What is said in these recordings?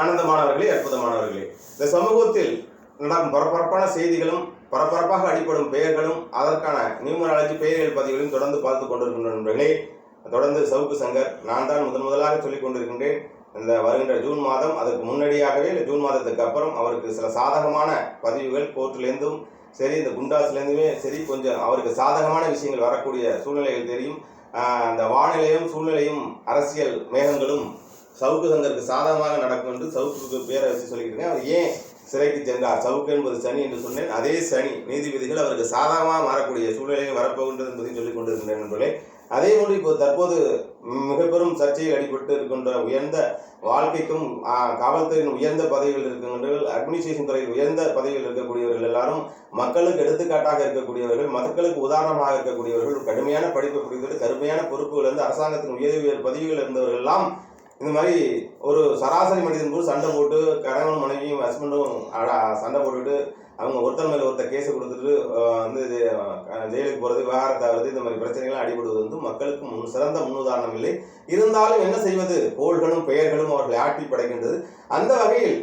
ஆனந்தமானவர்களே அற்புதமானவர்களே. இந்த சமூகத்தில் நடக்கும் பரபரப்பான செய்திகளும் பரபரப்பாக அடிப்படும் பெயர்களும் அதற்கான நியூமராலஜி பெயர்கள் பதிவுகளையும் தொடர்ந்து பார்த்து கொண்டிருக்கின்ற நண்பர்களே. தொடர்ந்து சவுக்கு சங்கர் நான் தான் முதன் முதலாக சொல்லிக் கொண்டிருக்கின்றேன். இந்த வருகின்ற ஜூன் மாதம் அதுக்கு முன்னடியாகவே இல்லை ஜூன் மாதத்துக்கு அப்புறம் அவருக்கு சில சாதகமான பதிவுகள் கோர்ட்டிலேருந்தும் சரி இந்த குண்டாஸ்லேருந்துமே சரி கொஞ்சம் அவருக்கு சாதகமான விஷயங்கள் வரக்கூடிய சூழ்நிலைகள் தெரியும். அந்த வானிலையும் சூழ்நிலையும் அரசியல் மேகங்களும் சவுக்கு சங்கருக்கு சாதகமாக நடக்கும் என்று சவுக்கு பேரை வச்சு சொல்லிட்டு இருக்கேன் அவர் ஏன் சிறைக்கு சென்றார்? சவுக்கு என்பது சனி என்று சொன்னேன். அதே சனி நீதிபதிகள் அவருக்கு சாதகமாக மாறக்கூடிய சூழ்நிலையை வரப்போகின்றது என்பதையும் சொல்லிக் கொண்டிருக்கின்றேன் நண்பர்களே. அதே போன்று இப்போ தற்போது மிக பெரும் சர்ச்சையில் அடிபட்டு இருக்கின்ற உயர்ந்த வாழ்க்கைக்கும் காவல்துறையின் உயர்ந்த பதவிகள் இருக்கின்றவர்கள் அட்மினிஸ்ட்ரேஷன் துறையில் உயர்ந்த பதவியில் இருக்கக்கூடியவர்கள் எல்லாரும் மக்களுக்கு எடுத்துக்காட்டாக இருக்கக்கூடியவர்கள் மக்களுக்கு உதாரணமாக இருக்கக்கூடியவர்கள் கடுமையான படிப்பு புரிந்து கடுமையான பொறுப்புகள் இருந்து அரசாங்கத்தின் உயர் உயர் பதவிகள் இருந்தவர்கள் எல்லாம் இந்த மாதிரி ஒரு சராசரி மனிதன் கூட சண்டை போட்டு கணவன் மனைவியும் ஹஸ்பண்டும் சண்டை போட்டுட்டு அவங்க ஒருத்தர் மேல ஒருத்தர் கேஸை கொடுத்துட்டு வந்து இது, ஆஹ், ஜெயிலுக்கு போகிறது விவகாரத்தாவது இந்த மாதிரி பிரச்சனைகள் அடிபடுவது வந்து மக்களுக்கு முன் சிறந்த முன்னுதாரணம் இல்லை. இருந்தாலும் என்ன செய்வது? கோள்களும் பெயர்களும் அவர்களை ஆட்டி படைக்கின்றது. அந்த வகையில்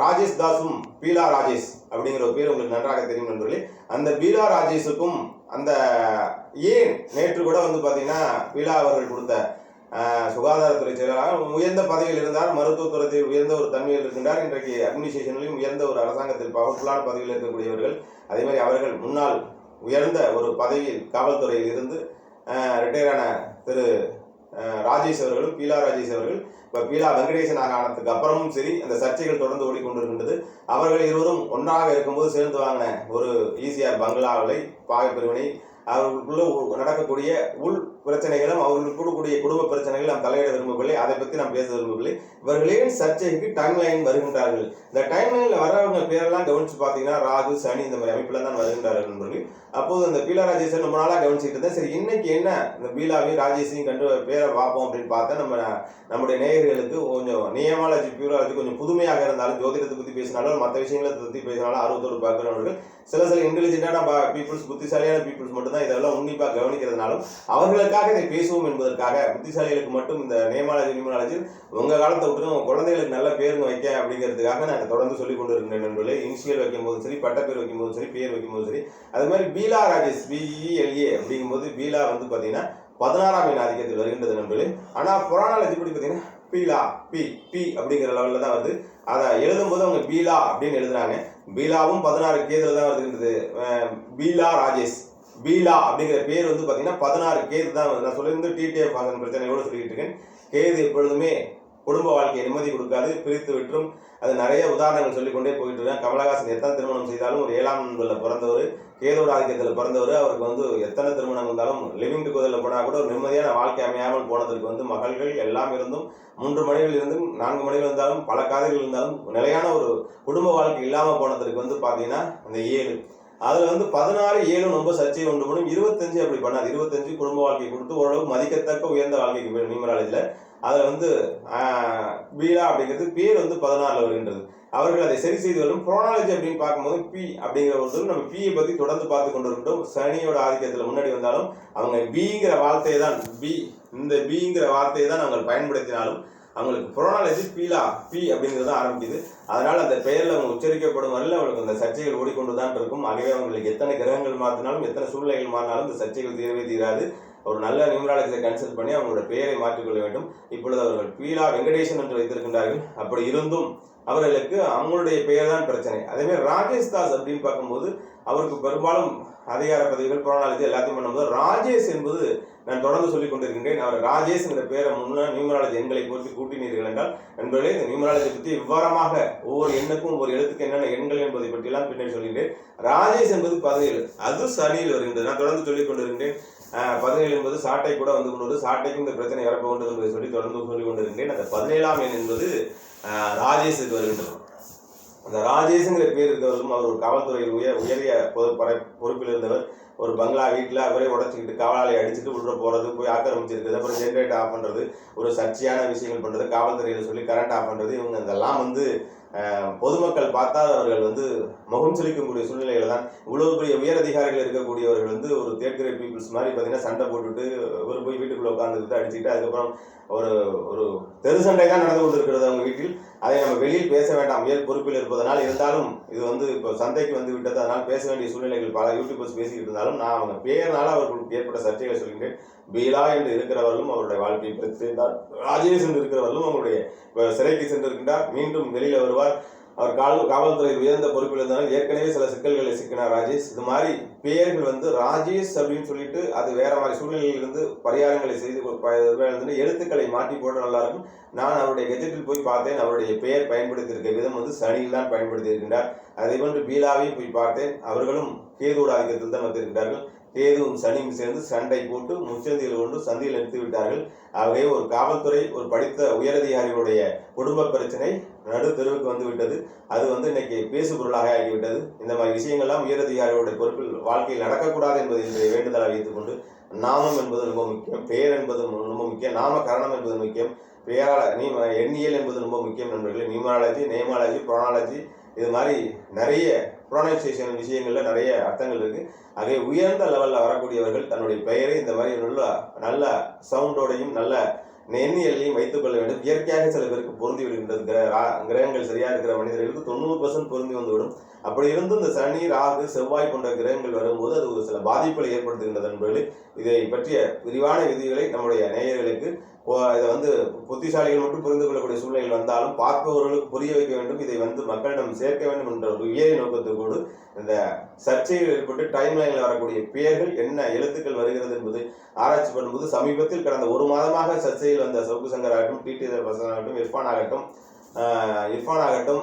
ராஜேஷ் தாஸும் பீலா ராஜேஷ் அப்படிங்கிற ஒரு பேர் உங்களுக்கு நன்றாக தெரியும் நண்பர்களே. அந்த பீலா ராஜேஷுக்கும் அந்த ஏன் நேற்று கூட வந்து பார்த்தீங்கன்னா பீலா அவர்கள் கொடுத்த சுகாதாரத்துறை செயலராக உயர்ந்த பதவியில் இருந்தார். மருத்துவத்துறையில் உயர்ந்த ஒரு தன்மையில் இருக்கின்றார். இன்றைக்கு அட்மினிஸ்ட்ரேஷனிலும் உயர்ந்த ஒரு அரசாங்கத்தில் பவர்ஃபுல்லான பதவியில் இருக்கக்கூடியவர்கள் அதே மாதிரி அவர்கள் முன்னாள் உயர்ந்த ஒரு பதவியில் காவல்துறையில் இருந்து ரிட்டையரான திரு ராஜேஷ் அவர்களும் பீலா ராஜேஷ் அவர்கள் இப்போ பீலா வெங்கடேசனாக ஆனதுக்கு அப்புறமும் சரி அந்த சர்ச்சைகள் தொடர்ந்து ஓடிக்கொண்டிருக்கின்றது. அவர்கள் இருவரும் ஒன்றாக இருக்கும்போது சேர்ந்து வாங்கின ஒரு ஈசிஆர் பங்களாவை பாகப்பிரிவினை அவர்களுக்குள்ள நடக்கக்கூடிய உள் பிரச்சனைகளும் அவர்களுக்கு கூடக்கூடிய குடும்ப பிரச்சனைகள் நாம் தலையிட விரும்பவில்லை. அதை பற்றி நாம் பேச விரும்பவில்லை. இவர்களின் சர்ச்சைக்கு டைம் லைன் வருகின்றார்கள்? இந்த டைம் லைனில் வரவங்க பேரெல்லாம் கவனிச்சு பார்த்தீங்கன்னா ராகு சனி இந்த மாதிரி அமைப்பில் தான் வருகின்றார்கள் நண்பர்கள். அப்போது இந்த பீலா ராஜேஷன் ரொம்ப நாளாக கவனிச்சுட்டு இருந்தேன் சரி இன்னைக்கு என்ன? இந்த பீலாவையும் ராஜேஷையும் கண்டு பேரை பார்ப்போம் அப்படின்னு பார்த்தா நம்ம நம்முடைய நேயர்களுக்கு கொஞ்சம் நியமாலஜி பியூராலஜி கொஞ்சம் புதுமையாக இருந்தாலும் ஜோதிடத்தை பற்றி பேசினாலும் மற்ற விஷயங்களை பற்றி பேசினாலும் ஆர்வத்தோடு பார்க்கிறவர்கள் சில சில இன்டெலிஜென்ட்டான பீப்புள்ஸ் புத்திசாலியான பீப்புள்ஸ் மட்டும்தான் இதெல்லாம் உன்னிப்பாக கவனிக்கிறதுனாலும் எதற்காக இதை பேசுவோம் என்பதற்காக புத்திசாலிகளுக்கு மட்டும் இந்த நேமாலஜி நியமாலஜி உங்கள் காலத்தை விட்டுரும் குழந்தைகளுக்கு நல்ல பேருங்க வைக்க அப்படிங்கிறதுக்காக நான் தொடர்ந்து சொல்லி கொண்டு இருக்கின்றேன் நண்பர்களே. இனிஷியல் வைக்கும் போதும் சரி பட்டப்பேர் வைக்கும் போதும் சரி பேர் வைக்கும் போதும் சரி. அது மாதிரி பீலா ராஜேஷ் பிஇஎல்ஏ அப்படிங்கும்போது பீலா வந்து பார்த்தீங்கன்னா பதினாறாம் எண் ஆதிக்கத்தில் வருகின்றது நண்பர்களே. ஆனால் புராணாலஜி படி பார்த்தீங்கன்னா பீலா பி பி அப்படிங்கிற லெவலில் தான் வருது. அதை எழுதும்போது அவங்க பீலா அப்படின்னு எழுதுறாங்க. பீலாவும் பதினாறு கேதில் தான் வருதுன்றது. பீலா ராஜேஷ். பீலா அப்படிங்கிற பேர் வந்து பார்த்தீங்கன்னா பதினாறு கேது தான் நான் சொல்லியிருந்து டிடிஎஃப் பிரச்சனை பிரச்சனையோடு சொல்லிட்டு இருக்கேன். கேது எப்பொழுதுமே குடும்ப வாழ்க்கையை நிம்மதி கொடுக்காது பிரித்து விட்டும் அது நிறைய உதாரணங்கள் சொல்லிக்கொண்டே போயிட்டு இருக்கேன். கமலஹாசன் எத்தனை திருமணம் செய்தாலும் ஒரு ஏழாம் நண்பரில் பிறந்தவர் கேதோட ஆதிக்கத்தில் பிறந்தவர். அவருக்கு வந்து எத்தனை திருமணம் இருந்தாலும் லிவிங் டுகெதரில் போனால் கூட ஒரு நிம்மதியான வாழ்க்கை அமையாமல் போனதற்கு வந்து மகள்கள் எல்லாம் இருந்தும் மூன்று மணிகள் இருந்தும் நான்கு மணிகள் இருந்தாலும் பல காதல்கள் இருந்தாலும் நிலையான ஒரு குடும்ப வாழ்க்கை இல்லாமல் போனதற்கு வந்து பார்த்தீங்கன்னா அந்த ஏழு. அதில் வந்து பதினாறு ஏழு ரொம்ப சர்ச்சை உண்டு பண்ணும். இருபத்தஞ்சு அப்படி பண்ணாது. இருபத்தஞ்சு குடும்ப வாழ்க்கை கொடுத்து ஓரளவு மதிக்கத்தக்க உயர்ந்த வாழ்க்கைக்கு நியூமராலஜியில் அதில் வந்து பீலா அப்படிங்கிறது பேர் வந்து பதினாறில் வருகின்றது. அவர்கள் அதை சரி செய்து வரும் புரோனாலஜி அப்படின்னு பார்க்கும்போது பி அப்படிங்கிற ஒரு நம்ம பியை பற்றி தொடர்ந்து பார்த்து கொண்டு இருக்கட்டும் சனியோட ஆதிக்கத்தில் முன்னாடி வந்தாலும் அவங்க பிங்கிற வார்த்தையை தான் பி இந்த பிங்கிற வார்த்தையை தான் அவங்க பயன்படுத்தினாலும் அவங்களுக்கு புரோனாலஜி பீலா பி அப்படிங்கிறது தான் ஆரம்பிக்குது. அதனால் அந்த பெயரில் அவங்க உச்சரிக்கப்படும் வரையில் அவங்களுக்கு அந்த சர்ச்சைகள் ஓடிக்கொண்டு தான் இருக்கும். ஆகவே அவங்களுக்கு எத்தனை கிரகங்கள் மாற்றினாலும் எத்தனை சூழ்நிலைகள் மாறினாலும் இந்த சர்ச்சைகள் தீரவே தீராது. ஒரு நல்ல நியூமராலஜியை கன்சல்ட் பண்ணி அவங்களோட பெயரை மாற்றிக்கொள்ள வேண்டும். இப்பொழுது அவர்கள் பீலா வெங்கடேசன் என்று வைத்திருக்கின்றார்கள். அப்படி இருந்தும் அவர்களுக்கு அவங்களுடைய பெயர் தான் பிரச்சனை. அதே ராஜேஷ் தாஸ் அப்படின்னு பார்க்கும்போது அவருக்கு பெரும்பாலும் அதிகார பதவிகள் புரோனாலஜி எல்லாத்தையும் பண்ணும்போது ராஜேஷ் என்பது நான் தொடர்ந்து சொல்லிக் கொண்டிருக்கின்றேன். அவர் என்ற பேரை முன்ன நியூமராலஜி எண்களை பொறுத்து கூட்டினீர்கள் என்றால் நண்பர்களே இந்த நியூமராலஜி பற்றி விவரமாக ஒவ்வொரு எண்ணுக்கும் ஒவ்வொரு எழுத்துக்கு என்னென்ன எண்கள் என்பதை பற்றியெல்லாம் பின்னாடி சொல்கின்றேன். ராஜேஷ் என்பது பதினேழு. அது சனியில் வருகின்றது. நான் தொடர்ந்து சொல்லிக் கொண்டிருக்கின்றேன். பதினேழு என்பது சாட்டை கூட வந்து கொண்டு சாட்டைக்கும் இந்த பிரச்சனை வரப்போகின்றது என்பதை சொல்லி தொடர்ந்து சொல்லிக் கொண்டிருக்கின்றேன் அந்த பதினேழாம் எண் என்பது ராஜேஷுக்கு வருகின்றது. அந்த ராஜேஷுங்கிற பேர் இருக்கிறவரும் அவர் ஒரு காவல்துறையில் உயர் உயரிய பொறுப்பில் இருந்தவர். ஒரு பங்களா வீட்டில் அவரே உடச்சிக்கிட்டு காவலாளி அடிச்சுட்டு உள்ள போகிறது போய் ஆக்கிரமிச்சிருக்குது அப்புறம் ஜென்ரேட் ஆஃப் பண்ணுறது ஒரு சர்ச்சையான விஷயங்கள் பண்ணுறது காவல்துறையில் சொல்லி கரண்ட் ஆஃப் பண்ணுறது இவங்க இதெல்லாம் வந்து பொதுமக்கள் பார்த்தால் அவர்கள் வந்து முகம் சுளிக்கக்கூடிய சூழ்நிலைகள் தான் இவ்வளவு பெரிய உயர் அதிகாரிகள் இருக்கக்கூடியவர்கள் வந்து ஒரு தேர்ட் கிரேட் பீப்புள்ஸ் மாதிரி பார்த்தீங்கன்னா சண்டை போட்டுட்டு ஒரு போய் வீட்டுக்குள்ளே உட்காந்துக்கிட்டு அடிச்சுக்கிட்டு அதுக்கப்புறம் ஒரு ஒரு தெரு சண்டை தான் நடந்து கொண்டிருக்கிறது அவங்க வீட்டில். அதை நம்ம வெளியில் பேச வேண்டாம். உயர் பொறுப்பில் இருப்பதனால் இருந்தாலும் இது வந்து இப்போ சந்தைக்கு வந்து விட்டது. அதனால் பேச வேண்டிய சூழ்நிலைகள் பல யூடியூபர்ஸ் பேசிக்கிட்டு இருந்தாலும் நான் அவங்க பேர்னால அவர்களுக்கு ஏற்பட்ட சர்ச்சைகளை சொல்கின்றேன். பீலா என்று இருக்கிறவர்களும் அவருடைய வாழ்க்கையை பெற்றிருந்தார் ராஜேஷ் என்று இருக்கிறவர்களும் அவருடைய சிறைக்கு சென்றிருக்கின்றார். மீண்டும் வெளியில வருவார். அவர் காவல் காவல்துறை உயர்ந்த பொறுப்பில் இருந்தாலும் ஏற்கனவே சில சிக்கல்களை சிக்கினார் ராஜேஷ். இது மாதிரி பெயர்கள் வந்து ராஜேஷ் அப்படின்னு சொல்லிட்டு அது வேற மாதிரி சூழ்நிலையில் இருந்து பரிகாரங்களை செய்து கொ- எழுத்துக்களை மாற்றி போட நல்லா இருக்கும். நான் அவருடைய கெஜெட்டில் போய் பார்த்தேன். அவருடைய பெயர் பயன்படுத்தியிருக்க விதம் வந்து சனியில் தான் பயன்படுத்தி இருக்கின்றார் அதே போன்று பீலாவையும் போய் பார்த்தேன். அவர்களும் கேதோட ஆதிக்கத்தில் தான் வந்திருக்கிறார்கள். கேதுவும் சனியும் சேர்ந்து சண்டை போட்டு முச்சந்தியில் கொண்டு சந்தியில் நிறுத்தி விட்டார்கள். ஆகவே ஒரு காவல்துறை ஒரு படித்த உயரதிகாரிகளுடைய குடும்ப பிரச்சனை நடு தெருவுக்கு வந்து விட்டது. அது வந்து இன்னைக்கு பேசு பொருளாக ஆகிவிட்டது. இந்த மாதிரி விஷயங்கள்லாம் உயரதிகாரிகளுடைய பொறுப்பில் வாழ்க்கையில் நடக்கக்கூடாது என்பதை இன்றைய வேண்டுதலாக வைத்துக் கொண்டு நாமம் என்பது ரொம்ப முக்கியம் பெயர் என்பது ரொம்ப முக்கியம் நாம கரணம் என்பது முக்கியம் பெயரால நீ எண்ணியல் என்பது ரொம்ப முக்கியம் நண்பர்களே. நியூமராலஜி நேமாலஜி ப்ரோனாலஜி இது மாதிரி நிறைய ப்ரோனன்சியேஷன் விஷயங்கள்ல நிறைய அர்த்தங்கள் இருக்கு. ஆகவே உயர்ந்த லெவல்ல வரக்கூடியவர்கள் தன்னுடைய பெயரை இந்த மாதிரி நல்ல நல்ல சவுண்டோடையும் நல்ல எண்ணியலையும் வைத்துக் கொள்ள வேண்டும். இயற்கையாக சில பேருக்கு பொருந்தி விடுகின்றது. கிர- ரா- கிரகங்கள் சரியா இருக்கிற மனிதர்களுக்கு தொண்ணூறு பர்சன்ட் பொருந்தி வந்துவிடும் அப்படி இருந்தும் இந்த சனி ராகு செவ்வாய் போன்ற கிரகங்கள் வரும்போது அது ஒரு சில பாதிப்புகளை ஏற்படுத்துகின்றது நண்பர்களே இதை பற்றிய விரிவான விதிகளை நம்முடைய நேயர்களுக்கு இதை வந்து புத்திசாலிகள் மட்டும் புரிந்து கொள்ளக்கூடிய சூழ்நிலைகள் வந்தாலும் பார்ப்பவர்களுக்கு புரிய வைக்க வேண்டும். இதை வந்து மக்களிடம் சேர்க்க வேண்டும் என்ற ஒரு உயரிய நோக்கத்தோடு இந்த சர்ச்சையில் ஏற்பட்டு டைம் லைனில் வரக்கூடிய பெயர்கள் என்ன எழுத்துக்கள் வருகிறது என்பது ஆராய்ச்சி பண்ணும்போது சமீபத்தில் கடந்த ஒரு மாதமாக சர்ச்சையில் வந்த சவுக்கு சங்கர் ஆகட்டும் டிடி பசன் ஆகட்டும் இர்ஃபான் ஆகட்டும் இர்ஃபான் ஆகட்டும்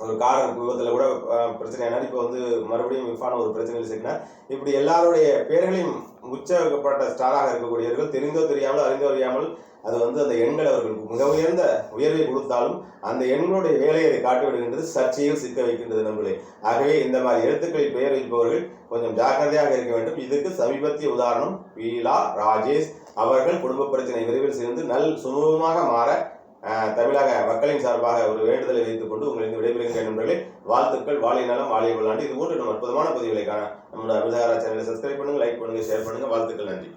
ஒரு கார் விபத்தில் கூட ஆஹ் பிரச்சனையானார் இப்போ வந்து மறுபடியும் விஃபான ஒரு பிரச்சனையில் சிக்கினார் இப்படி எல்லாருடைய பெயர்களையும் உச்சப்பட்ட ஸ்டாராக இருக்கக்கூடியவர்கள் தெரிந்தோ தெரியாமல் அறிந்தோ அறியாமல் அது வந்து அந்த எண்கள் அவர்களுக்கு மிக உயர்ந்த உயர்வை கொடுத்தாலும் அந்த எண்களுடைய வேலையை அதை காட்டிவிடுகின்றது சர்ச்சையில் சிக்க வைக்கின்றது நம்மளே ஆகவே இந்த மாதிரி எழுத்துக்களில் பெயர் வைப்பவர்கள் கொஞ்சம் ஜாக்கிரதையாக இருக்க வேண்டும். இதுக்கு சமீபத்திய உதாரணம் பீலா ராஜேஷ் அவர்கள் குடும்ப பிரச்சனை விரைவில் சேர்ந்து நல் சுமூகமாக மாற தமிழக மக்களின் சார்பாக ஒரு வேண்டுதலை வைத்துக் கொண்டு உங்களுக்கு விடைபெறுகின்ற நண்பர்களே. வாழ்த்துக்கள் வாழை நலம் வாழிய விளாண்டு இது போன்று நம்ம அற்புதமான பதிவுகளை காண நம்மளோட அபிதாரா சேனலை சப்ஸ்கிரைப் பண்ணுங்க லைக் பண்ணுங்க ஷேர் பண்ணுங்க. வாழ்த்துக்கள் நன்றி.